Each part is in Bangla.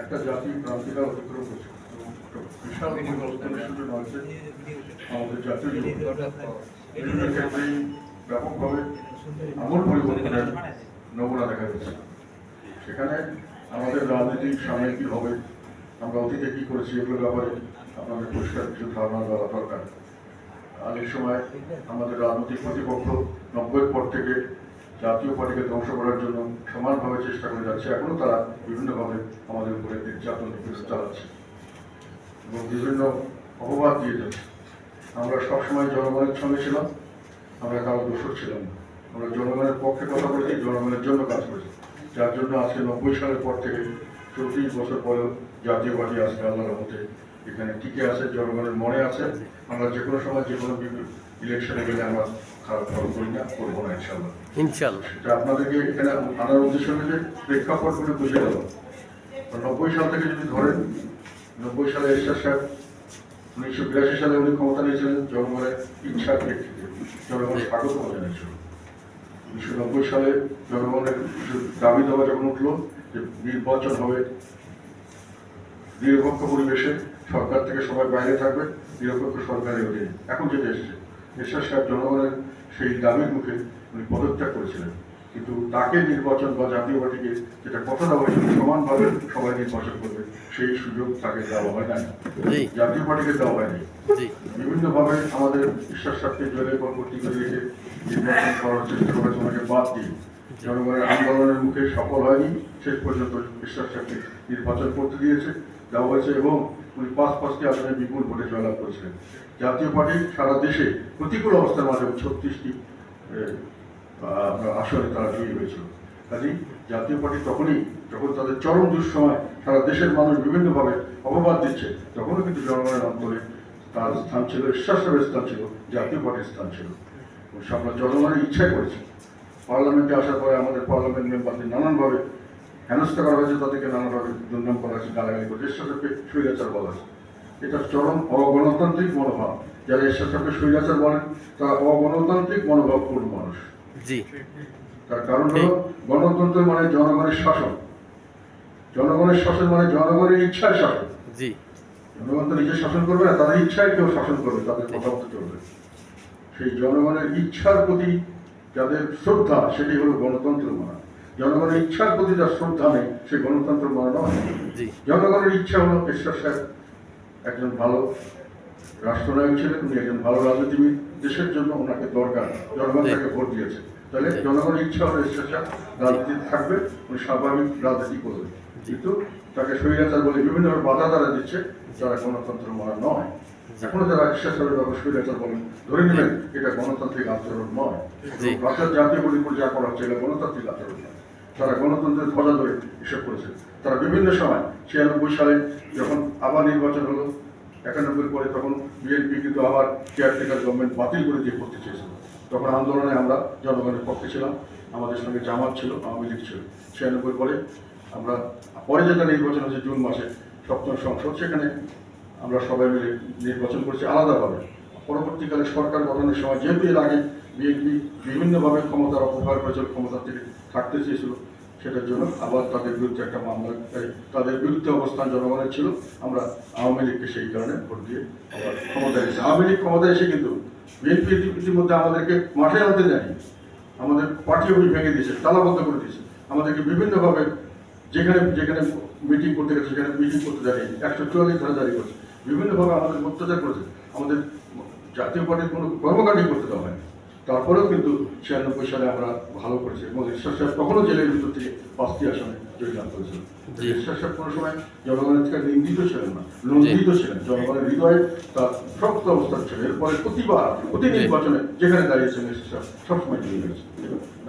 একটা জাতি ক্রান্তিকাল অতিক্রম করছে। বিশাল পরিবর্তনের হয়েছে আমাদের জাতীয়। বিভিন্ন ক্ষেত্রেই ব্যাপকভাবে আমূল পরিবর্তনের নমুনা দেখা যাচ্ছে। সেখানে আমাদের রাজনৈতিক সামনে কি হবে আমরা অতীতে কি করেছি এগুলোর ব্যাপারে আপনাদের পরিষ্কার কিছু ধারণা দেওয়া দরকার। আগের সময় আমাদের রাজনৈতিক প্রতিপক্ষ নব্বইয়ের পর থেকে জাতীয় পার্টিকে ধ্বংস করার জন্য সমানভাবে চেষ্টা করে যাচ্ছে। এখনও তারা বিভিন্নভাবে আমাদের উপরে নির্যাতন চালাচ্ছে এবং বিভিন্ন অপবাদ দিয়ে যাচ্ছে। আমরা সবসময় জনগণের সঙ্গে ছিলাম, আমরা কারও দোষর ছিলাম না। আমরা জনগণের পক্ষে কথা বলেছি, জনগণের জন্য কাজ করেছি। যার জন্য আজকে নব্বই সালের পর থেকে চৌত্রিশ বছর পরেও জাতীয় পার্টি আজকে আল্লাহর মধ্যে এখানে টিকে আছে, জনগণের মনে আছে। আমরা যে কোনো সময় যে কোনো ইলেকশনে গেলে আমরা খারাপ ফল করি না, করব না ইনশাল্লাহ ইনশাল্লাহ আপনাদেরকে এখানে আনার উদ্দেশ্য হচ্ছে প্রেক্ষাপটগুলো বুঝে দেওয়া নব্বই সাল থেকে যদি ধরেন, নব্বই সালে এরশাদ সাহেব উনিশশো বিরাশি সালে উনি ক্ষমতা নিয়েছিলেন, জনগণের ইচ্ছার প্রেক্ষিতে। জনগণের স্বাগত জানিয়েছিল উনিশশো নব্বই সালে জনগণের দাবি দেওয়া যখন উঠল যে নির্বাচন হবে নিরপেক্ষ পরিবেশে সরকার থেকে সবাই বাইরে থাকবে, নিরপেক্ষ সরকারের অধীনে। এখন যেটা এসছে, এরশাদ সাহেব জনগণের সেই দাবির মুখে উনি পদত্যাগ করেছিলেন। কিন্তু তাকে নির্বাচন বা জাতীয় পার্টিকে যেটা কথা দেওয়া হয়েছিল সমানভাবে সবাই নির্বাচন করবে সেই সুযোগ তাকে দেওয়া হয় নাই। জাতীয় পার্টিকে দেওয়া হয়নি। বিভিন্নভাবে আমাদের ঈশ্বর সাথে জেলে পরবর্তী করে রেখে নির্বাচন করার চেষ্টা করেছে ওনাকে বাদ দিয়ে জনগণের আন্দোলনের মুখে সফল হয়নি শেষ পর্যন্ত বিশ্বাস সাথে নির্বাচন করতে দিয়েছে দেওয়া হয়েছে এবং উনি পাঁচ পাঁচটি আসনে বিপুল ভোটে জয়লাভ করেছিলেন। জাতীয় পার্টি সারা দেশে প্রতিকূল অবস্থার মাঝে ছত্রিশটি আপনার তারা জয়ী হয়েছিল। কাজেই জাতীয় পার্টি তখনই, যখন তাদের চরম দুঃসময় সারা দেশের মানুষ বিভিন্নভাবে অপবাদ দিচ্ছে, তখনও কিন্তু জনগণের অন্তরে তার স্থান ছিল ঈশ্বরের স্থান ছিল, জাতীয় পার্টির স্থান ছিল। আমরা জনগণের ইচ্ছাই করেছি। পার্লামেন্টে আসার পরে আমাদের পার্লামেন্ট মেম্বারদের নানানভাবে হেনস্থা করা হয়েছে, তাদেরকে নানানভাবে দুর্নাম করা হয়েছে, গালাগালি করেছে ঈশ্বরকে স্বৈরাচার বলা হয়েছে। এটা চরম অগণতান্ত্রিক মনোভাব। যারা ঈশ্বরকে স্বৈরাচার বলেন, তারা অগণতান্ত্রিক মনোভাব পূর্ণ মানুষ। জি। তার কারণ হলো গণতন্ত্র মানে জনগণের শাসন। জনগণের শাসন মানে জনগণের ইচ্ছার শাসন। জি। জনগণ তো নিজে শাসন করবে না তাদের ইচ্ছায় কেউ শাসন করবে তাদের কথা চলবে। সেই জনগণের ইচ্ছার প্রতি যাদের শ্রদ্ধা সেটি হলো গণতন্ত্র মানা। জনগণের ইচ্ছার প্রতি যার শ্রদ্ধা নেই সে গণতন্ত্র মানা নয়। জি। জনগণের ইচ্ছা হলো ঈশ্বর সাহেব একজন ভালো রাষ্ট্রনায়ক ছিলেন উনি একজন ভালো রাজনীতিবিদ। দেশের জন্য ওনাকে দরকার জনগণ তাকে ভোট দিয়েছে। তাহলে। জনগণের ইচ্ছা হলো সাহেব রাজনীতি থাকবে উনি স্বাভাবিক রাজনীতি করবে কিন্তু তাকে স্বৈরাচার বলে বিভিন্নভাবে বাধা তারা দিচ্ছে যারা গণতন্ত্র মানা নয়। এখনও যারা সাহেবের ব্যাপার স্বৈরাচার বলেন ধরে নেবেন এটা গণতান্ত্রিক আচরণ নয়। রাষ্ট্রের জাতীয় পরিপর যা করা হচ্ছে এটা গণতান্ত্রিক আচরণ নয়। তারা গণতন্ত্রের ধ্বজা ধরে এসব করেছে তারা বিভিন্ন সময় ছিয়ানব্বই সালে যখন আবার নির্বাচন হলো একানব্বই পরে তখন বিএনপি কিন্তু আবার কেয়ারটেকার গভর্নমেন্ট বাতিল করে দিয়ে করতে চেয়েছিল। তখন আন্দোলনে আমরা জনগণের পক্ষে ছিলাম, আমাদের সঙ্গে জামাত ছিল, আওয়ামী লীগ ছিল। ছিয়ানব্বই পরে আমরা, পরে যেটা নির্বাচন হয়েছে জুন মাসে সপ্তম সংসদ, সেখানে আমরা সবাই মিলে নির্বাচন করছি আলাদাভাবে। পরবর্তীকালে সরকার গঠনের সময় যেহেতু এর আগে বিএনপি বিভিন্নভাবে ক্ষমতার অপব্যবহার করেছিল ক্ষমতা থেকে থাকতে চেয়েছিল সেটার জন্য আবার তাদের বিরুদ্ধে একটা মামলা তাদের বিরুদ্ধে অবস্থান জনগণের ছিল। আমরা আওয়ামী লীগকে সেই কারণে ভোট দিয়ে আবার ক্ষমতায় এসে আওয়ামী লীগ ক্ষমতায় এসে কিন্তু বিএনপি ইতিমধ্যে আমাদেরকে মাঠে আনতে দেয়নি। আমাদের পার্টি অফিস ভেঙে দিয়েছে তালাবদ্ধ করে দিয়েছে। আমাদেরকে বিভিন্নভাবে যেখানে যেখানে মিটিং করতে গেছে, সেখানে মিটিং করতে দেয়নি। একশো চুয়াল্লিশ ধারা জারি করছে। বিভিন্নভাবে আমাদের অত্যাচার করেছে। আমাদের জাতীয় পার্টির কোনো কর্মকাণ্ডই করতে দেওয়া হয়নি। তারপরেও কিন্তু ছিয়ানব্বই সালে আমরা ভালো করেছি এবং ঈশ্বর সাহেব তখনও জেলের ভিতর থেকে পাঁচটি আসনে জয়লাভ করেছিলেন। ঈশ্বর সাহেব কোনো সময় জনগণের থেকে নিন্দিত ছিলেন না নন্দিত ছিলেন। জনগণের হৃদয়ে তার শক্ত অবস্থান ছিল। এরপরে প্রতিবার প্রতি। নির্বাচনে যেখানে দাঁড়িয়েছেন ঈশ্বর সাহেব সবসময় জয়ী হয়েছে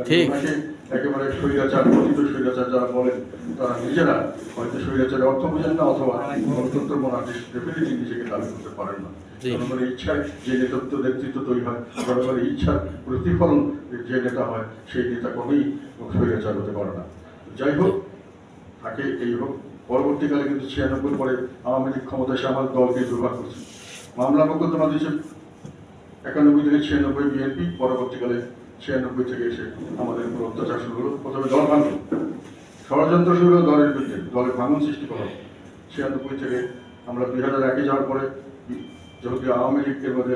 ঠিক। ওনাকে একেবারে স্বৈরাচার কথিত স্বৈরাচার যারা বলেন তারা নিজেরা হয়তো স্বৈরাচারের অর্থ বোঝেন না অথবা গণতন্ত্র মনাটি ডেফিনেটলি নিজেকে দাবি করতে পারেন না। জনগণের ইচ্ছায় যে নেতৃত্ব নেতৃত্ব তৈরি হয়, জনগণের ইচ্ছার প্রতিফলন যে নেতা হয়, সেই নেতা কখনোই স্বৈরাচার হতে পারে না। যাই হোক, তাকে এই হোক। পরবর্তীকালে কিন্তু ছিয়ানব্বই পরে আওয়ামী লীগ ক্ষমতা এসে আমার দলকে দুর্ভাগ করছে। মামলা মোকদ্দমা দিয়েছে একানব্বই থেকে ছিয়ানব্বই বিএনপি, পরবর্তীকালে ছিয়ানব্বই থেকে এসে আমাদের উপর অত্যাচার শুরু হলো। প্রথমে দল ভাঙল। ষড়যন্ত্র শুরু হলো দলের বিরুদ্ধে। দলের ভাঙন সৃষ্টি করা ছিয়ানব্বই থেকে আমরা দুই হাজার একে যাওয়ার পরে যেহেতু আওয়ামী লীগের মধ্যে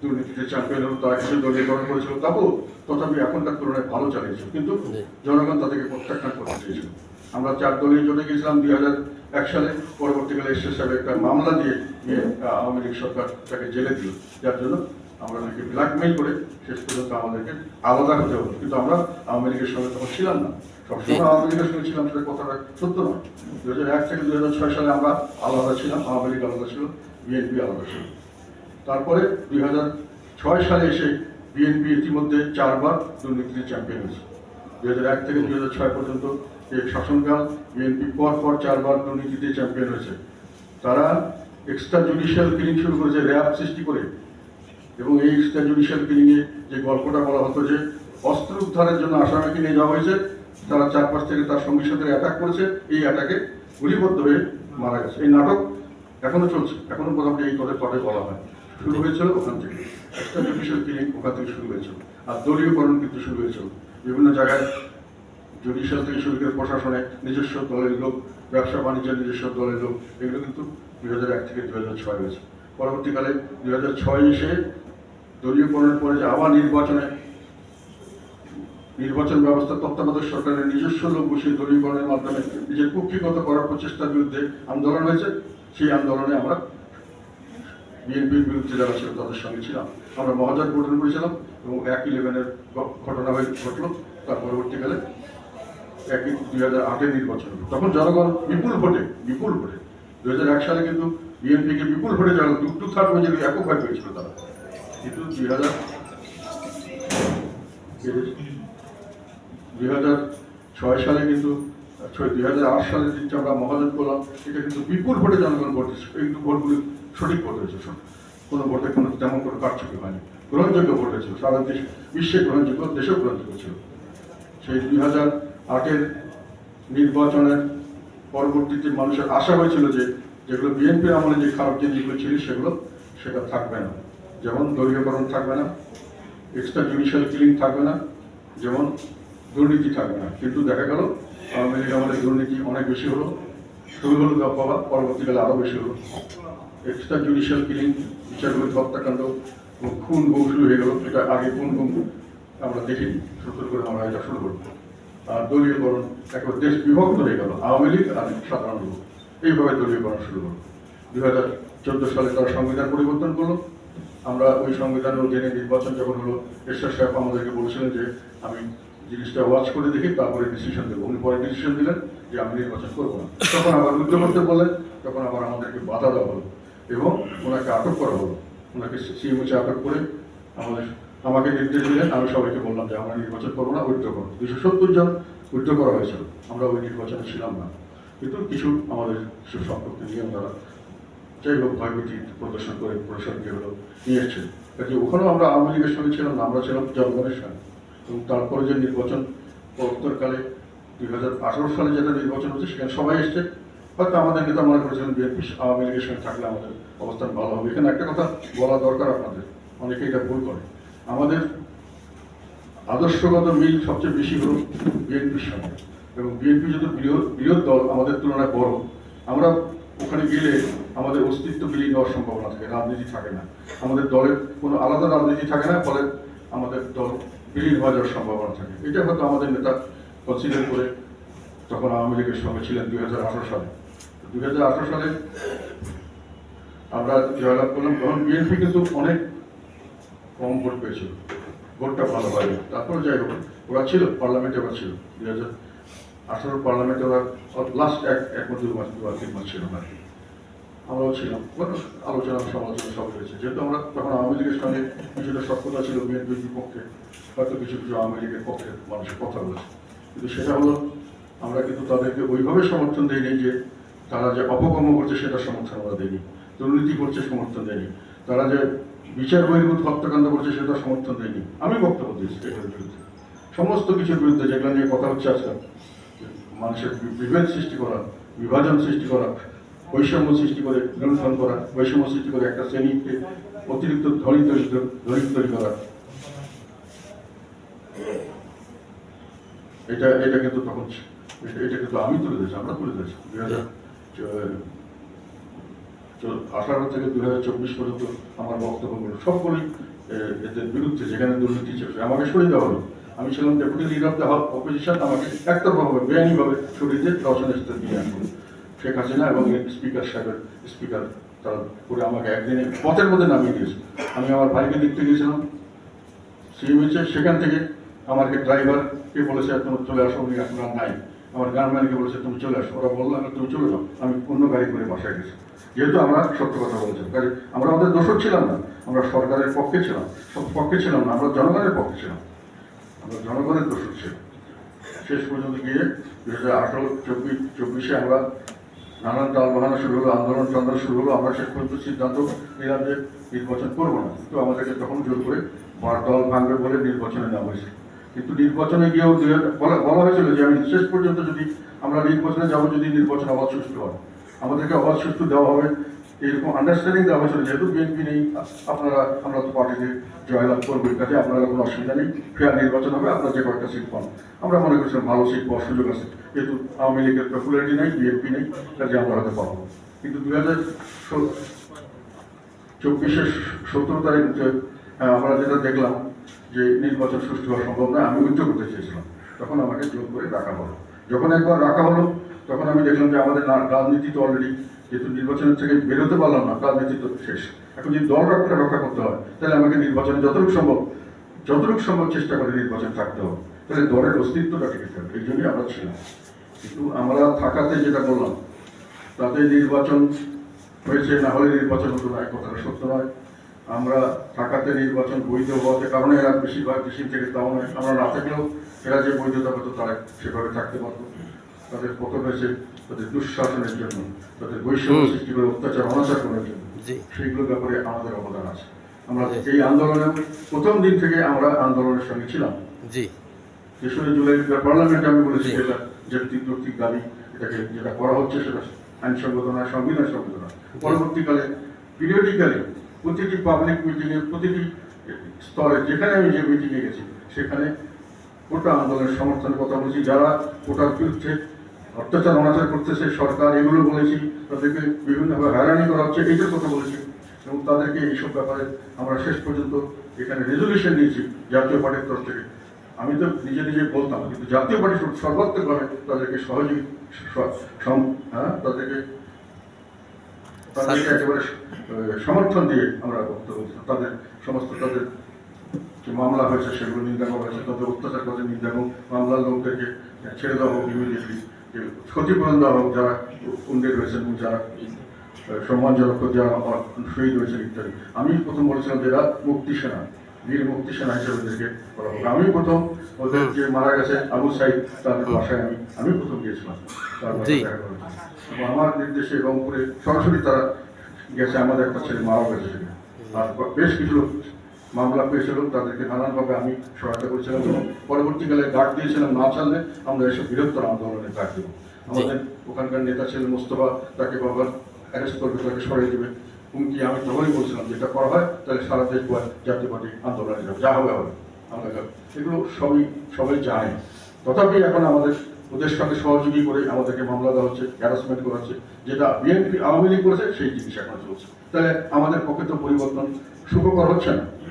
দুর্নীতিতে চ্যাম্পিয়ন হলো তারা কিছু দলীয়করণ করেছিল তাও তথাপি এখনকার তুলনায় ভালো চালিয়েছিল কিন্তু জনগণ তাদেরকে প্রত্যাখ্যান করতে চেয়েছিল। আমরা চার দলীয় জোটে গেছিলাম দুই হাজার এক সালে। পরবর্তীকালে এসএস সাহেব একটা মামলা দিয়ে দিয়ে, আওয়ামী লীগ সরকার তাকে জেলে দিল। যার জন্য আমরা নাকি ব্ল্যাকমেইল করে শেষ পর্যন্ত আমাদেরকে আলাদা হতে হলো। কিন্তু আমরা আওয়ামী লীগের সঙ্গে তখন ছিলাম না। সবসময় আওয়ামী লীগের সঙ্গে ছিলাম সেটা কথাটা সত্য নয়। দু হাজার এক থেকে দু হাজার ছয় সালে আমরা আলাদা ছিলাম আওয়ামী লীগ আলাদা ছিল বিএনপি আলাদা ছিল। তারপরে দুই ছয় সালে এসে বিএনপি ইতিমধ্যে চারবার দুর্নীতিতে চ্যাম্পিয়ন হয়েছে। হাজার এক থেকে দুই ছয় পর্যন্ত এই শাসনকাল বিএনপি পর পর চারবার দুর্নীতিতে চ্যাম্পিয়ন হয়েছে। তারা এক্সট্রা জুডিশিয়াল কিলিং শুরু করেছে, র্যাব সৃষ্টি করে। এবং এই এক্সট্রা জুডিশিয়াল কিলিংয়ে যে গল্পটা বলা হতো যে অস্ত্র উদ্ধারের জন্য আসামিকে নিয়ে যাওয়া হয়েছে, তারা চারপাশ থেকে তার সঙ্গীর সাথে অ্যাটাক করেছে, এই অ্যাটাকে গুলিবদ্ধ হয়ে মারা গেছে। এই নাটক এখনও চলছে, এখনও মোটামুটি এই পদে পদে বলা হয়। শুরু হয়েছিল ওখান থেকে। এক্সট্রা জুডিশিয়াল কিলিং ওখান থেকে শুরু হয়েছিল। আর দলীয়করণ কিন্তু শুরু হয়েছিল। বিভিন্ন জায়গায় জুডিশিয়াল থেকে শুরু করে প্রশাসনে নিজস্ব দলের লোক, ব্যবসা বাণিজ্যের নিজস্ব দলের লোক, এগুলো কিন্তু দুই হাজার এক থেকে দুই হাজার ছয় হয়েছে। পরবর্তীকালে দুই হাজার ছয় এসে দলীয়করণের পরে যে আবার নির্বাচনে নির্বাচন ব্যবস্থা তত্ত্বাবধায়ক সরকারের নিজস্ব লোক বসিয়ে দলীয়করণের মাধ্যমে নিজের কুক্ষিগত করার প্রচেষ্টার বিরুদ্ধে আন্দোলন হয়েছে। সেই আন্দোলনে আমরা বিএনপির বিরুদ্ধে যারা ছিল তাদের সঙ্গে ছিলাম। আমরা মহাজার গঠন করেছিলাম এবং এক ইলেভেনের ঘটনা হয়ে ঘটলো, তার পরবর্তীকালে একই দুই হাজার আটের নির্বাচন তখন জনগণ বিপুল ভোটে বিপুল ভোটে। দু হাজার এক সালে কিন্তু বিএনপিকে বিপুল ভোটে জনগণ টু টু থার্ড মেজর এককভাবে পেয়েছিল তারা। কিন্তু দুই হাজার দুই হাজার ছয় সালে কিন্তু ছয় দুই হাজার আট সালে যে আমরা মহাজন করলাম, এটা কিন্তু বিপুল ভোটে জনগণ ভোট কিন্তু ভোটগুলি সঠিক ভোট হয়েছে কোনো ভোটে কোনো তেমন কোনো পার্থক্য হয়নি। গ্রহণযোগ্য ভোট হয়েছিল। সারা দেশ, বিশ্বে গ্রহণযোগ্য, দেশেও গ্রহণযোগ্য ছিল। সেই দুই হাজার আটের নির্বাচনের পরবর্তীতে মানুষের আশা হয়েছিল যে, যেগুলো বিএনপির আমলে যে খারাপ জিনিসগুলো ছিল সেগুলো, সেটা থাকবে না। যেমন দলীয়করণ থাকবে না এক্সট্রা জুডিশিয়াল কিলিং থাকবে না, যেমন দুর্নীতি থাকবে না। কিন্তু দেখা গেল, আওয়ামী লীগ আমলে দুর্নীতি অনেক বেশি হলো। শুরু হলো পরবর্তীকালে আরও বেশি হলো। এক্সট্রা জুডিশিয়াল কিলিং বিচারগুলো হত্যাকাণ্ড খুন বহু শুরু হয়ে গেল, এটা আগে কোন কোন আমরা দেখিনি শুরু করে আমরা এটা শুরু করব। আর দলীয়করণ এখন দেশ বিভক্ত হয়ে গেল, আওয়ামী লীগ আর সাধারণ লোক। এইভাবে দলীয়করণ শুরু হলো। দুই হাজার চোদ্দ সালে তারা সংবিধান পরিবর্তন করল। আমরা ওই সংবিধান অধীনে নির্বাচন যখন হলো, এরশাদ সাহেব আমাদেরকে বলেছিলেন যে, আমি জিনিসটা ওয়াচ করে দেখি, তারপরে ডিসিশন দেবো। উনি পরে ডিসিশন দিলেন যে, আমি নির্বাচন করব না। তখন আবার রুদ্ধ করতে বললেন, তখন আবার আমাদেরকে বাধা দেওয়া হলো। এবং ওনাকে আটক করা হলো। ওনাকে সিএমএচে আটক করে আমাদের, আমাকে নির্দেশ দিলেন, আমি সবাইকে বললাম যে আমরা নির্বাচন করব না, উইথড্র করব দুশো সত্তর জন উইথড্র করা হয়েছিল, আমরা ওই নির্বাচনে ছিলাম না। কিন্তু কিছু আমাদের সম্পর্কে নিয়ে ওনারা যাই হোক ভয়ভীতি প্রদর্শন করে প্রশাসনকে হলো, নিয়ে এসছেন কাজে ওখানেও আমরা আওয়ামী লীগের সঙ্গে ছিলাম না, আমরা ছিলাম জনগণের সঙ্গে। এবং তারপরে যে নির্বাচন পরবর্তীকালে দুই হাজার আঠারো সালে যেটা নির্বাচন হচ্ছে, সেখানে সবাই এসছে। হয়তো আমাদের নেতা মনে করেছিলেন বিএনপি আওয়ামী লীগের সঙ্গে থাকলে আমাদের অবস্থান ভালো হবে। এখানে একটা কথা বলা দরকার আপনাদের। অনেকে এটা ভুল করে। আমাদের আদর্শগত মিল সবচেয়ে বেশি হল বিএনপির সঙ্গে এবং বিএনপি যদি বৃহৎ বৃহৎ দল, আমাদের তুলনায় বড়, আমরা ওখানে গেলে আমাদের অস্তিত্ব বিলীন হওয়ার সম্ভাবনা থাকে, রাজনীতি থাকে না। আমাদের দলের কোনো আলাদা রাজনীতি থাকে না, ফলে আমাদের দল বিলীন হয়ে যাওয়ার সম্ভাবনা থাকে। এটা হয়তো আমাদের নেতা কনসিডার করে তখন আওয়ামী লীগের সঙ্গে ছিলেন দুই হাজার আঠারো সালে। দুই হাজার আঠারো সালে আমরা জয়লাভ করলাম, তখন বিএনপি কিন্তু অনেক কম ভোট পেয়েছিল। ভোটটা ভালো হয়নি। তারপর যাই হোক, ওরা ছিল, পার্লামেন্টে ওরা ছিল। দুই হাজার আঠারো পার্লামেন্টে ওরা লাস্ট এক এক মাস দু মাস, দু তিন মাস ছিল না। আমরাও ছিলাম। আলোচনা, সমালোচনা সব হয়েছে। যেহেতু আমরা তখন আওয়ামী লীগের সঙ্গে কিছুটা সক্ষতা ছিল বিএনপির বিপক্ষে, হয়তো কিছু কিছু আওয়ামী লীগের পক্ষে মানুষের কথা বলেছে কিন্তু সেটা হলো, আমরা কিন্তু তাদেরকে ওইভাবে সমর্থন দিইনি যে তারা যে অপকর্ম করছে সেটা সমর্থন আমরা দিইনি, দুর্নীতি করছে সমর্থন দেয়নি তারা যে বিচার বহির্ভূত হত্যাকাণ্ড করছে সেটা সমর্থন দেয়নি আমি বক্তব্য দিয়েছি এটার বিরুদ্ধে সমস্ত কিছুর বিরুদ্ধে যেগুলো নিয়ে কথা হচ্ছে আজকাল মানুষের বিভেদ সৃষ্টি করা, বিভাজন সৃষ্টি করা, বৈষম্য সৃষ্টি করে নিয়ন্ত্রণ করা, বৈষম্য সৃষ্টি করে একটা শ্রেণীকে অতিরিক্ত ধনী তৈরি তৈরি করা। এটা এটা কিন্তু তখন, এটা কিন্তু আমি তুলে দিয়েছি আমরা তুলে দিয়েছি দুই হাজার আঠারো থেকে দুই হাজার চব্বিশ পর্যন্ত আমার বক্তব্যগুলো সবগুলোই এদের বিরুদ্ধে যেখানে দুর্নীতি ছিল আমাকে সরিয়ে দেওয়া আমি ছিলাম deputy leader of the opposition আমাকে একতরফাভাবে বেআইনিভাবে সরিয়ে দিয়ে দর্শনের সাথে দিয়ে আসলো। শেখ হাসিনা এবং স্পিকার সাহেবের স্পিকার তারা করে আমাকে একদিনে পথের মধ্যে নামিয়ে দিয়েছে। আমি আমার ভাইকে দেখতে গিয়েছিলাম। সিএমএইচে সেখান থেকে আমাকে ড্রাইভারকে বলেছে তুমি চলে আসো, উনি এখন আর নাই। আমার গানম্যানকে বলেছে তুমি চলে আসো। ওরা বলল "না, তুমি চলে যাও। আমি অন্য গাড়ি করে বাসায় গেছি। যেহেতু আমরা সত্য কথা বলেছিলাম কাজে আমরা আমাদের দোষক ছিলাম না। আমরা সরকারের পক্ষে ছিলাম সব পক্ষে ছিলাম না আমরা জনগণের পক্ষে ছিলাম। আমরা জনগণের দোষক ছিলাম শেষ পর্যন্ত গিয়ে দু হাজার আঠারো চব্বিশ চব্বিশে আমরা নানান দল বাহানো শুরু হলো আন্দোলন টান্দোলন শুরু হলো। আমরা শেষ পর্যন্ত সিদ্ধান্ত নিলাম যে নির্বাচন করব না। কিন্তু আমাদেরকে তখন জোর করে দল ভাঙবে বলে নির্বাচনে নেওয়া হয়েছে। কিন্তু নির্বাচনে গিয়েও বলা হয়েছিল যে আমি শেষ পর্যন্ত যদি আমরা নির্বাচনে যাব যদি নির্বাচন অবাধ সুষ্ঠু হয়। আমাদেরকে অবাধ সুষ্ঠু দেওয়া হবে। এরকম আন্ডারস্ট্যান্ডিং দেওয়া হয়েছিল। যেহেতু বিএনপি নেই, আপনারা আমরা তো পার্টিতে জয়লাভ করব কাজে আপনারা কোনো অসুবিধা নেই। ফেয়ার নির্বাচন হবে, আপনার যে কয়েকটা সিট পান। আমরা মনে করছিলাম ভালো সিট পাওয়ার সুযোগ আছে। যেহেতু আওয়ামী লীগের পপুলারিটি নেই বিএনপি নেই, কাজে আমরা হয়তো পাবো। কিন্তু দুই হাজার চব্বিশের সতেরো তারিখ আমরা যেটা দেখলাম যে নির্বাচন সুষ্ঠু হওয়া সম্ভব না, আমি উচ্চ করতে চেয়েছিলাম। তখন আমাকে জোর করে রাখা হলো। যখন একবার রাখা হলো, তখন আমি দেখলাম যে আমাদের রাজনীতি তো অলরেডি যেহেতু নির্বাচনের থেকে বেরোতে পারলাম না, রাজনীতি তো শেষ। এখন যদি দল রক্ষা রক্ষা করতে হয়, তাহলে আমাকে নির্বাচনে যতটুকু সম্ভব যতটুকু সম্ভব চেষ্টা করে নির্বাচন থাকতে হবে। তাহলে দলের অস্তিত্বটা টিকে থাকবে, এই জন্যই আমরা ছিলাম। কিন্তু আমরা থাকাতে যেটা বললাম তাতে নির্বাচন হয়েছে, না হলে নির্বাচন হতো না কথাটা সত্য নয়। আমরা থাকাতে নির্বাচন বৈধ হওয়াতে কারণে এরা বেশিরভাগ বেশি থেকে তাও নয় আমরা না থাকলেও এরা যে বৈধতা পেত তারা সেভাবে থাকতে পারতো। তাদের পতন হয়েছে তাদের দুঃশাসনের জন্য তাদের বৈষম্য সৃষ্টি করে অত্যাচার অনাচার করার জন্য সেইগুলোর ব্যাপারে আমাদের অবদান আছে। আমরা। এই আন্দোলনে প্রথম দিন থেকে আমরা আন্দোলনের সঙ্গে ছিলাম। তেসরা জুলাই পার্লামেন্টে আমি বলেছি এটা যৌক্তিক যৌক্তিক দাবি এটাকে যেটা করা হচ্ছে সেটা আইনসঙ্গত নয় সংবিধান সঙ্গত নয় পরবর্তীকালে পিরিয়ডিক্যালি প্রতিটি পাবলিক মিটিংয়ে প্রতিটি স্তরে যেখানে আমি যে মিটিংয়ে গেছি, সেখানে কোটা আন্দোলনের সমর্থনের কথা বলেছি। যারা কোটার বিরুদ্ধে অত্যাচার, অনাচার করতেছে, সরকার, এগুলো বলেছি, তাদেরকে বিভিন্নভাবে হয়রানি করা হচ্ছে, এইটার কথা বলেছি। এবং তাদেরকে এইসব ব্যাপারে আমরা শেষ পর্যন্ত এখানে রেজলিউশন নিয়েছি জাতীয় পার্টির তরফ থেকে। আমি তো নিজে নিজে বলতাম, কিন্তু জাতীয় পার্টি সর- সর্বাত্মকভাবে তাদেরকে সহযোগী হ্যাঁ তাদেরকে তাদেরকে সমর্থন দিয়ে আমরা বক্তব্য দিতাম। তাদের সমস্ত, তাদের যে মামলা হয়েছে, সেগুলো নিন্দা করা হয়েছে, তাদের অত্যাচার করার নিন্দা এবং মামলার লোকদেরকে ছেড়ে দেওয়া হোক ইমিডিয়েটলি ক্ষতিপূরণ দেওয়া হোক, যারা উন্ডেড হয়েছেন এবং যারা সম্মানজনক যারা শহীদ হয়েছেন ইত্যাদি। আমি প্রথম বলেছিলাম যে এরা মুক্তি সেনা, বীর মুক্তি সেনা হিসেবে এদেরকে করা হোক। আমি প্রথম ওদের যে মারা গেছে, আবু সাইদ, তাদের বাসায় আমি আমি প্রথম গিয়েছিলাম। জি। আমার নির্দেশে রংপুরে সরাসরি তারা গেছে আমাদের একটা ছেলে মারা গেছে। আর বেশ কিছু লোক মামলা পেয়েছিল তাদেরকে নানানভাবে আমি সহায়তা করেছিলাম এবং পরবর্তীকালে ডাক দিয়েছিলাম না চাললে আমরা এসব বৃহত্তর আন্দোলনে ডাক দেবো। আমাদের ওখানকার নেতা ছিলেন মোস্তফা তাকে বাবার অ্যারেস্ট করবে তাকে সরিয়ে দেবে। হুমকি আমি তখনই বলছিলাম যেটা করা হয় তাহলে সারা দেশ জাতীয় পার্টি আন্দোলনে যাবে। যা হবে হবে। আমরা এগুলো সবই সবাই জানে। তথাপি এখন আমাদের ওদের সঙ্গে সহযোগী করে আমাদেরকে মামলা দেওয়া হচ্ছে হ্যারাসমেন্ট করা হচ্ছে যেটা বিএনপি আওয়ামী লীগ করেছে সেই জিনিস এখন চলছে। তাহলে আমাদের পক্ষে তো পরিবর্তন সুখকর হচ্ছে না?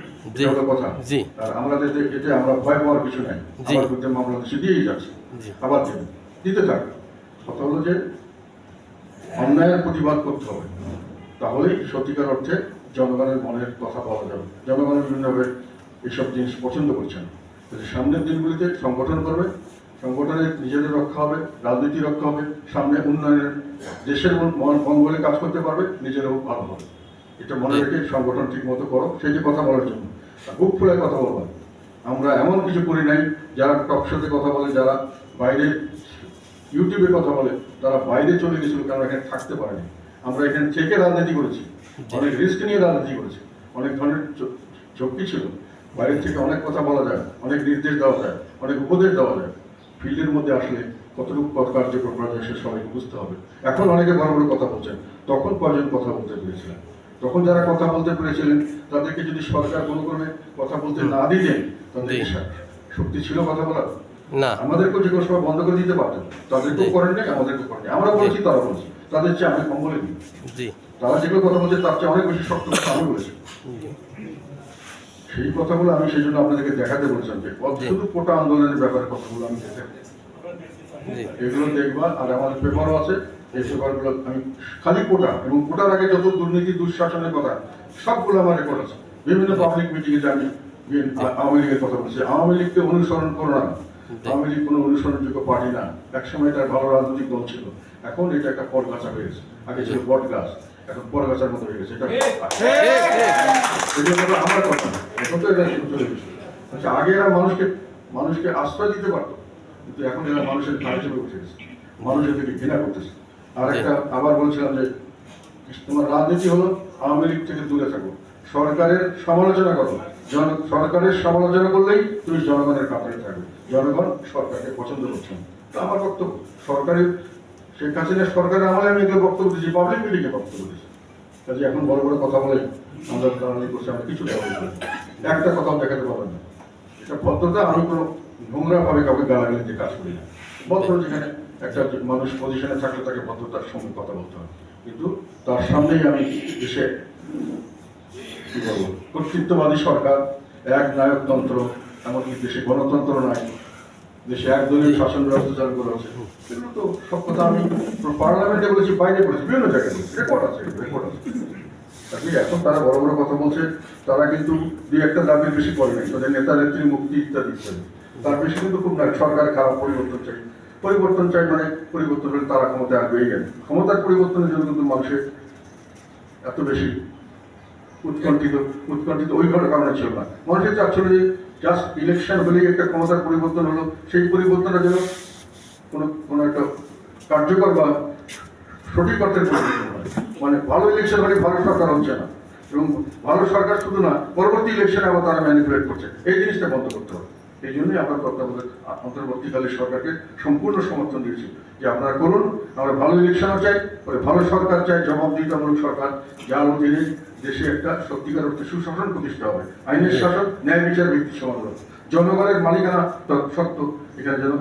কথা। আর আমাদের যে- এতে আমরা ভয় পাওয়ার কিছু নাই। আমার বিরুদ্ধে মামলা দিয়েই যাচ্ছে। আবার দিতে থাক। কথা হলো যে অন্যায়ের প্রতিবাদ করতে হবে। তাহলেই সত্যিকার অর্থে জনগণের মনের কথা পাওয়া যাবে। জনগণের বিভিন্নভাবে এইসব জিনিস পছন্দ করছে না। তাহলে সামনের দিনগুলিতে সংগঠন করবে। সংগঠনের নিজেদের রক্ষা হবে রাজনীতি রক্ষা হবে সামনে উন্নয়নের দেশের মঙ্গলে কাজ করতে পারবে নিজেরও ভালো হবে। এটা মনে রেখে সংগঠন ঠিক মতো করো সেই যে কথা বলার জন্য। বুক ফুলে কথা বলবা। আমরা এমন কিছু করি নাই যারা টক শোতে কথা বলে যারা বাইরে ইউটিউবে কথা বলে তারা বাইরে চলে গেছিল কারণ এখানে থাকতে পারেনি। আমরা এখানে থেকে রাজনীতি করেছি। অনেক রিস্ক নিয়ে রাজনীতি করেছি। অনেক ধরনের ঝক্কি ছিল। বাইরের থেকে অনেক কথা বলা যায় অনেক নির্দেশ দেওয়া যায় অনেক উপদেশ দেওয়া যায়। ফিল্ডের মধ্যে আসলে কতটুকু কার্যক্রম করা যায় সে সবাইকে বুঝতে হবে। এখন অনেকে বড় বড় কথা বলছেন। তখন কজন কথা বলতে পেরেছিলেন? তখন যারা কথা বলতে পেরেছিলেন তাদেরকে যদি সরকার কোনো ক্রমে কথা বলতে না দিতেন তাদের। শক্তি ছিল কথা বলার? না। আমাদেরকেও যে কোনো সময় বন্ধ করে দিতে পারতেন। তাদেরকেও। করেন নাই আমাদেরকেও করেন নাই। আমরা বলছি তারা বলছি তাদের চেয়ে আমি কম বলিনি। জি। তারা যেগুলো কথা বলছে তার চেয়ে অনেক বেশি শক্ত কথা আমি বলেছি। সেই কথাগুলো আমি সেই জন্য আপনাদেরকে দেখাতে বলছিলাম যে। শুধু কোটা আন্দোলনের ব্যাপারে কথাগুলো আমি দেখাতে এগুলো দেখবা আর আমার পেপারও আছে এই পেপারগুলো আমি খালি কোটা এবং কোটার আগে যত দুর্নীতি দুঃশাসনের কথা সবগুলো আমার রেকর্ড আছে। বিভিন্ন পাবলিক মিটিংয়ে আমি আওয়ামী লীগের কথা বলছি আওয়ামী লীগকে অনুসরণ করো না। আওয়ামী লীগ কোনো অনুসরণযোগ্য পার্টি না। একসময় এটা ভালো রাজনৈতিক দল ছিল। এখন এটা একটা হয়ে গেছে। আগে ছিল বট গাছ এখন পরগাছার মতো হয়ে গেছে এটা আমার কথা। এখন তো এটা চলে গেছে। আচ্ছা আগে এরা মানুষকে মানুষকে আশ্রয় দিতে পারতো কিন্তু এখন এরা মানুষের ঘাড়ে চেপে উঠে গেছে মানুষ এদেরকে ঘৃণা করতেছে। আর একটা আবার বলছিলাম যে তোমার রাজনীতি হলো আওয়ামী লীগ থেকে দূরে থাকো। সরকারের সমালোচনা করো। জন সরকারের সমালোচনা করলেই তুমি জনগণের কাতারে থাকবে। জনগণ সরকারকে পছন্দ করছে না। তো আমার বক্তব্য সরকারের শেখ হাসিনার সরকারের আমলে আমি এগুলো বক্তব্য দিচ্ছি পাবলিক মিটিংয়ে বক্তব্য দিচ্ছি কাজে এখন বড় বড় কথা বলে আমরা দাঁড়ানি করছি আমরা কিছু একটা কথাও দেখাতে পারবেন না। এটা ভদ্রতা আমি কোনো নোংরা ভাবে কাউকে গালাগালি দিয়ে কাজ করি না। ভদ্র যেখানে একটা মানুষ পজিশনে থাকলে তাকে ভদ্রতার সঙ্গে কথা বলতে হয়। কিন্তু তার সামনেই আমি কি বলব, কর্তৃত্ববাদী সরকার, এক নায়কতন্ত্র, এমনকি দেশে গণতন্ত্র নাই। দেশে একদলীয় শাসন ব্যবস্থা চালু করা হচ্ছে। এগুলো তো সব কথা আমি পার্লামেন্টে বলেছি বাইরে বলেছি বিভিন্ন জায়গায় রেকর্ড আছে রেকর্ড আছে। আপনি এখন তারা বড় বড় কথা বলছে তারা কিন্তু দুই একটা দাবি বেশি করে নাই তাদের নেতা নেত্রী মুক্তি ইত্যাদি ইত্যাদি। তার বেশি কিন্তু খুব না সরকার খারাপ পরিবর্তন চাই। পরিবর্তন চাই মানে পরিবর্তন হলে তারা ক্ষমতায় আসবে এই কি। ক্ষমতার পরিবর্তনের জন্য কিন্তু মানুষের এত বেশি উৎকণ্ঠিত উৎকণ্ঠিত ওই কোনো কারণে ছিল না। মানুষের চাচ্ছিল যে জাস্ট ইলেকশন হলেই একটা ক্ষমতার পরিবর্তন হলো। সেই পরিবর্তনটা যেন কোনো কোনো একটা কার্যকর বা সঠিক অর্থের পরিবর্তন মানে ভালো ইলেকশন হলে ভালো সরকার হচ্ছে না। এবং ভালো সরকার শুধু না, পরবর্তী ইলেকশনে আবার তারা ম্যানিপুলেট করছে। এই জিনিসটা বন্ধ করতে হবে। এই জন্যই আমরা তত্ত্বাবধায়ক অন্তর্বর্তীকালীন সরকারকে সম্পূর্ণ সমর্থন দিয়েছি যে আপনারা করুন, আমরা ভালো ইলেকশনও চাই ভালো সরকার চাই, জবাবদিহিতামূলক সরকার, যার অধীনে দেশে একটা সত্যিকার অর্থে সুশাসন প্রতিষ্ঠা হবে। আইনের শাসন ন্যায় বিচার ভিত্তিক সমাজ জনগণের মালিকানা সত্য এখানে যেন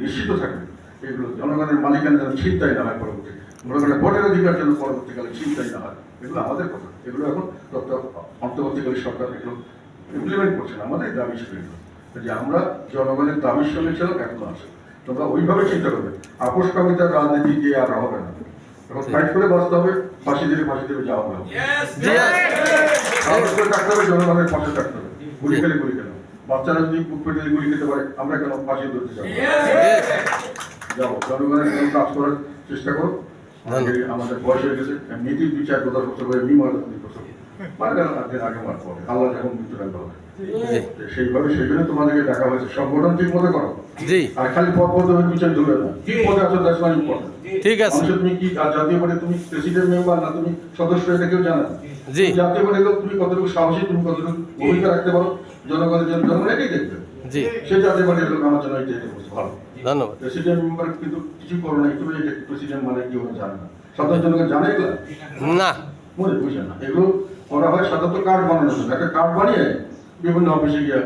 নিশ্চিত থাকবে এগুলো জনগণের মালিকানা যেন ছিনতাই না হয় পরবর্তী জনগণের ভোটের অধিকার যেন পরবর্তীকালে ছিনতাই না হয়। এগুলো আমাদের কথা। এগুলো এখন অন্তর্বর্তীকালীন সরকার এগুলো ইমপ্লিমেন্ট করছে না। আমাদের দাবি ছিল যে আমরা জনগণের দাবির সঙ্গে ছিল, এখন আছে। তোমরা ওইভাবে চিন্তা করবে আপোষ কমিতার রাজনীতি দিয়ে আর হবে না। এখন ফাইট করে বাঁচতে হবে ফাঁসি দিলে ফাঁসি দিলে যাওয়া হবে। জি সাহস করে থাকতে হবে জনগণের পাশে থাকতে হবে। গুলি খেলে গুলি খেলে। বাচ্চারা যদি বুক পেটে গুলি খেতে পারে আমরা কেন ফাঁসি ধরতে যাব? যাব জনগণের কাজ করার চেষ্টা করো। আমাদের বয়স হয়ে গেছে নীতি বিচার কথা করতে হবে মি মারা করতে হবে মারা গেল আগে আগে মারতে হবে আল্লাহ যখন মৃত্যু রাখতে হবে সেইভাবে সেই জন্য তোমাদেরকে ডাকা হয়েছে। সংগঠন ঠিক মতো করো। জি। আর খালি পদ পদ হয়ে বিচার ধরে না। কি পদে আছো দ্যাটস মাই ইম্পর্টেন্ট ঠিক আছে। তুমি কি জাতীয় পার্টি তুমি প্রেসিডেন্ট মেম্বার না তুমি সদস্য এটা কেউ জানে না। জি। জাতীয় পার্টি তুমি কতটুকু সাহসী তুমি কতটুকু ভূমিকা রাখতে পারো? জনগণের জন্য জনগণ দেখবে। জি। সেই জাতীয় পার্টির লোক আমার জন্য এটাই ভালো। ধন্যবাদ। প্রেসিডেন্ট মেম্বার কিন্তু কিছু করো না তুমি এটা প্রেসিডেন্ট মানে কি ওরা জানে না। সাধারণ জনগণ জানে এগুলো? না। মনে বুঝে না। এগুলো করা হয় সাধারণত কার্ড বানানোর জন্য। একটা কার্ড বানিয়ে বিভিন্ন অফিসে গিয়ে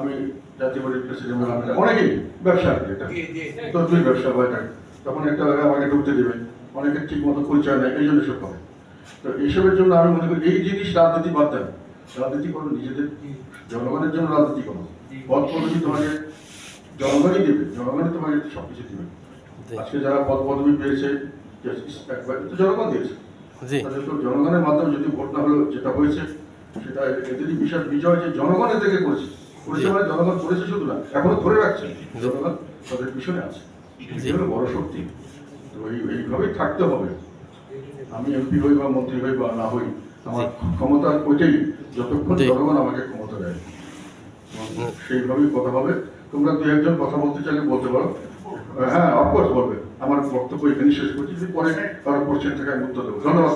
আমি জাতীয় পার্টির প্রেসিডেন্ট অনেকেই ব্যবসা আর কি এটা তো দুই ব্যবসা হয় এটা। তখন একটা আমাকে ঢুকতে দেবে অনেকে ঠিক মতো পরিচয় নেয় এই জন্য সব করে। তো এইসবের জন্য আমি মনে করি এই জিনিস রাজনীতি বাদ দেন। রাজনীতি করো নিজেদের জনগণের জন্য রাজনীতি করো। পদ পদবি তোমাকে জনগণই দেবে জনগণই তোমাকে সব কিছু দেবে আজকে যারা পদ পদবি পেয়েছে একবার তো জনগণ দিয়েছে। জি। তাহলে তো জনগণের মাধ্যমে যদি ভোট না হলো যেটা হয়েছে সেটা এদেরই বিশাল বিজয় যে জনগণ এদেরকে করেছে করেছে মানে জনগণ করেছে শুধু না এখনও ধরে রাখছে। জনগণ তাদের পিছনে আছে। হলো বড় শক্তি। তো এই এইভাবেই থাকতে হবে। আমি এমপি হই বা মন্ত্রী হই বা না হই আমার ক্ষমতা ওইটাই যতক্ষণ জনগণ আমাকে ক্ষমতা দেয়। সেইভাবেই কথা হবে। তোমরা দু একজন কথা বলতে চাইলে বলতে পারো। হ্যাঁ অফকোর্স বলবে। আমার বক্তব্য এখানে শেষ করছি। পরে কারও কোশ্চেন থেকে আমি উত্তর দেবো। ধন্যবাদ